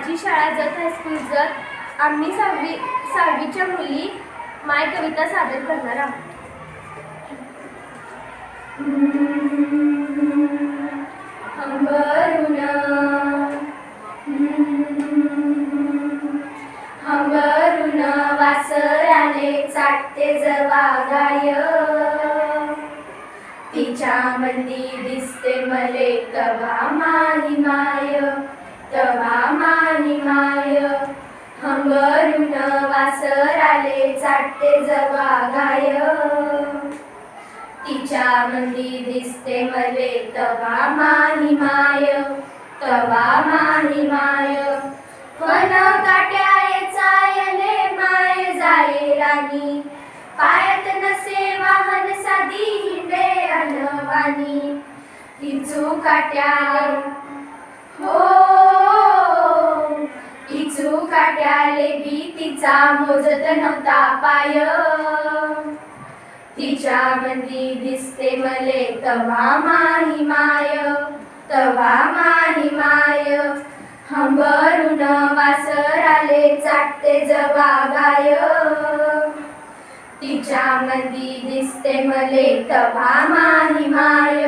माझी शाळा जत हायस्कूल जत आम्ही सहावी सहावीच्या मुली माय कविता सादर करणार आहोत. हंबरून चाटते जवा गाय. तिच्या मंदी दिसते मले कवा माही माय. तवा माही माय हंबरून वासराले चाटते जवा गाय तिच्या मंदी दिसते मले तवा माही माय तवा माही माय फन काट्याये चायले माय जाये राणी. पायत नसे वाहन साधी हिंडे अनवानी तिचू काट्या हो. इचू काट्याले बी तिचा मोजत नव्हता पाय. तिच्या मंदी दिसते मले तवा माही माय तवा माही माय. हंबरून वासराले चाटते जवा गाय. तिच्या मंदी दिसते मले तवा माही माय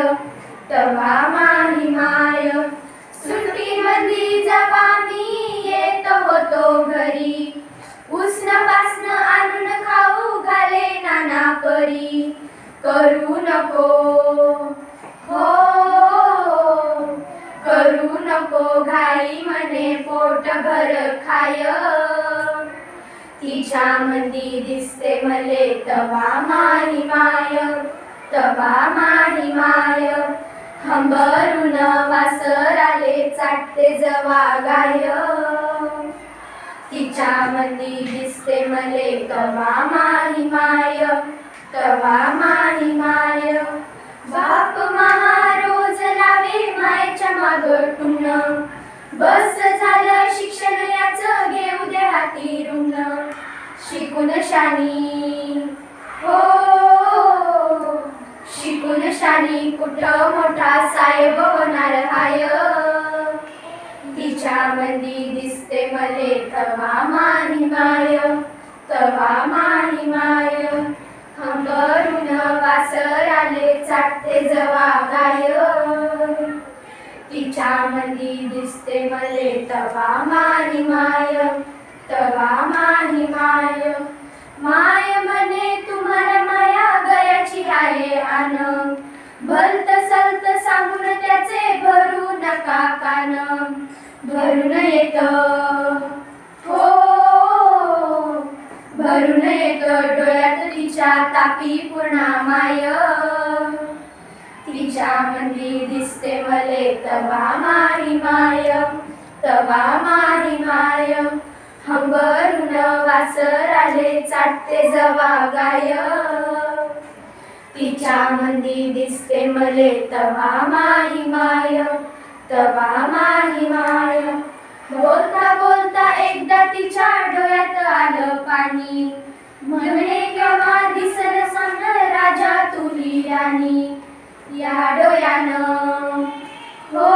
तवा माही माय. सुट्टी मंदी जवा मी येत होतो घरी. उष्ण पासन आणून खाऊ घाले नाना परी. करू नको. हो करू नको घाई म्हणे पोट भर खाय. तिच्या मंदी दिसते मले तवा माही माय तवा माही माय. हंबरून वासराले चाटते जवा गाय. तिच्या मंदी दिसते मले तवा माही माय तवा माही माय. बाप महारोज लावे मायच्या माग टुन बस झालं शिक्षण याच घेऊ दे हाती ऋण. शिकून शानी हो. शिकून शानी कुठं मोठा साहेब होणार हाय? तिच्या मंदी दिसते मले तवा माही माय तवा माही माय. हंबरून वासराले चाटते जवा गाय. तिच्या मंदी दिसते मले तवा माही माय तवा माही माय. माय म्हणे तुम्हाला माया गयाची आहे आन भलत सलत सांगून त्याचे भरू नका कान. भरून येत. हो. भरून येत. डोळ्यात तिच्या तापी पूर्णा माय. तिच्या मंदी दिसते मले तवा माही माय तवा माही माय. हंबरून वासराले चाटते जवा गाय. तिच्या मंदी दिसते मले तवा माही माय तवा माही माय. बोलता बोलता एकदा तिच्या डोळ्यात आलं पाणी. म्हणे केव्हा दिसल सांग राजा तुली राणी. या डोळ्यानं हो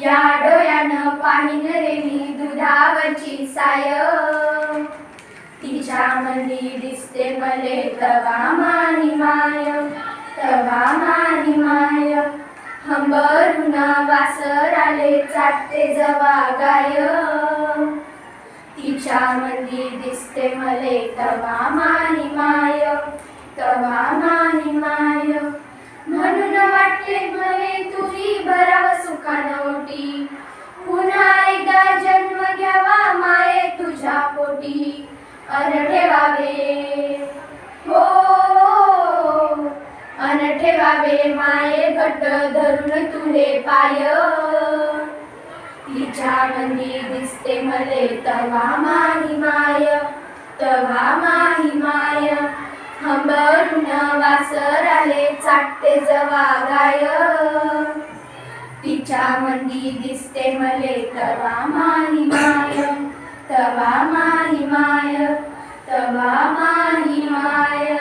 या डोळ्यानं पाहिन रे मी दुधावरची साय. तिच्या मंदी दिसते मले तवा मानी माय तवा मानी माय. हंबरून वासराले चाटते जवा गाय. तिच्या मंदी दिसते मले तवा मानी माय तवा माही जावे माये घट धरून तुले पाय. तिच्या मंदी दिसते मले तवा माही माय तवा माही माय. हंबरून वासराले चाटते जवा गाय. तिच्या मंदी दिसते मले तवा माही माय तवा माही माय तवा माही माय.